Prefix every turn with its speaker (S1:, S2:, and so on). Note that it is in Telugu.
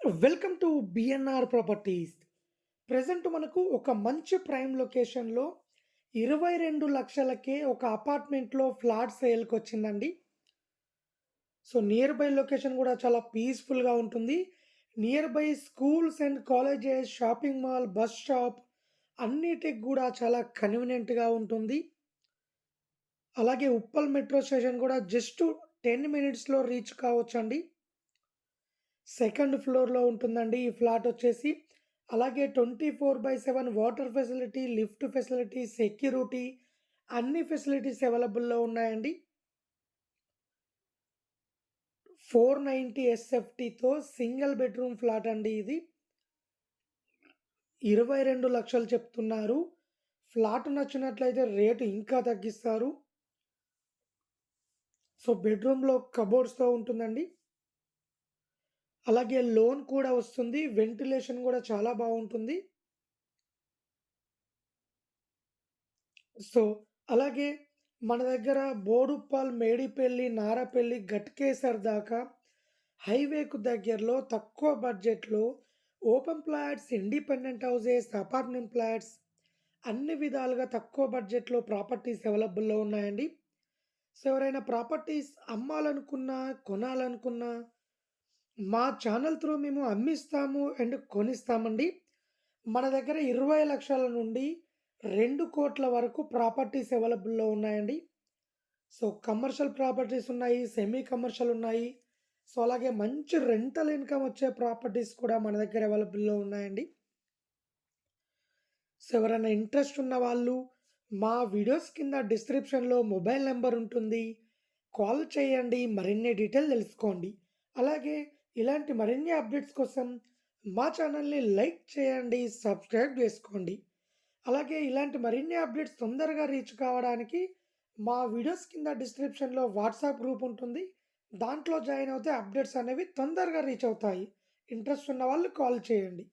S1: Welcome to BNR properties present మనకు ఒక మంచి ప్రైమ్ లొకేషన్లో ఇరవై రెండు లక్షలకే ఒక అపార్ట్మెంట్లో ఫ్లాట్ సేల్కి వచ్చిందండి. సో నియర్ బై లొకేషన్ కూడా చాలా పీస్ఫుల్గా ఉంటుంది. Nearby schools and colleges shopping mall bus stop అన్నిటికి కూడా చాలా కన్వీనియంట్గా ఉంటుంది. అలాగే ఉప్పల్ మెట్రో స్టేషన్ కూడా జస్ట్ టెన్ మినిట్స్లో రీచ్ కావచ్చండి. సెకండ్ ఫ్లోర్లో ఉంటుందండి. ఈ ఫ్లాట్ వచ్చేసి అలాగే twenty four by seven water facility lift facility security అన్ని ఫెసిలిటీస్ అవైలబుల్లో ఉన్నాయండి. ఫోర్ నైంటీ ఎస్ఎఫ్టీతో సింగిల్ బెడ్రూమ్ ఫ్లాట్ అండి ఇది. ఇరవై రెండు లక్షలు చెప్తున్నారు. ఫ్లాట్ నచ్చినట్లయితే రేటు ఇంకా తగ్గిస్తారు. సో బెడ్రూమ్లో కబోర్డ్స్తో ఉంటుందండి. అలాగే లోన్ కూడా వస్తుంది వెంటిలేషన్ కూడా చాలా బాగుంటుంది. సో అలాగే మన దగ్గర బోడుప్పల్ మేడిపల్లి నారపల్లి గట్కేసర్ దాకా హైవేకు దగ్గరలో తక్కువ బడ్జెట్లో open flats independent houses apartment flats అన్ని విధాలుగా తక్కువ బడ్జెట్లో ప్రాపర్టీస్ అవైలబుల్లో ఉన్నాయండి. సో ఎవరైనా ప్రాపర్టీస్ అమ్మాలనుకున్నా కొనాలనుకున్నా మా ఛానల్ త్రూ మేము అమ్మిస్తాము అండ్ కొనిస్తామండి. మన దగ్గర ఇరవై లక్షల నుండి రెండు కోట్ల వరకు ప్రాపర్టీస్ అవైలబుల్లో ఉన్నాయండి. సో కమర్షియల్ ప్రాపర్టీస్ ఉన్నాయి సెమీ కమర్షియల్ ఉన్నాయి. సో అలాగే మంచి రెంటల్ ఇన్కమ్ వచ్చే ప్రాపర్టీస్ కూడా మన దగ్గర అవైలబుల్లో ఉన్నాయండి. సో ఎవరైనా ఇంట్రెస్ట్ ఉన్న వాళ్ళు మా వీడియోస్ కింద డిస్క్రిప్షన్లో మొబైల్ నెంబర్ ఉంటుంది. కాల్ చేయండి మరిన్ని డీటెయిల్ తెలుసుకోండి. అలాగే ఇలాంటి మరిన్ని అప్డేట్స్ కోసం మా ఛానల్ని లైక్ చేయండి సబ్స్క్రైబ్ చేసుకోండి. అలాగే ఇలాంటి మరిన్ని అప్డేట్స్ తొందరగా రీచ్ కావడానికి మా వీడియోస్ కింద డిస్క్రిప్షన్లో వాట్సాప్ గ్రూప్ ఉంటుంది. దాంట్లో జాయిన్ అవుతే అప్డేట్స్ అనేవి తొందరగా రీచ్ అవుతాయి. ఇంట్రెస్ట్ ఉన్న వాళ్ళు కాల్ చేయండి.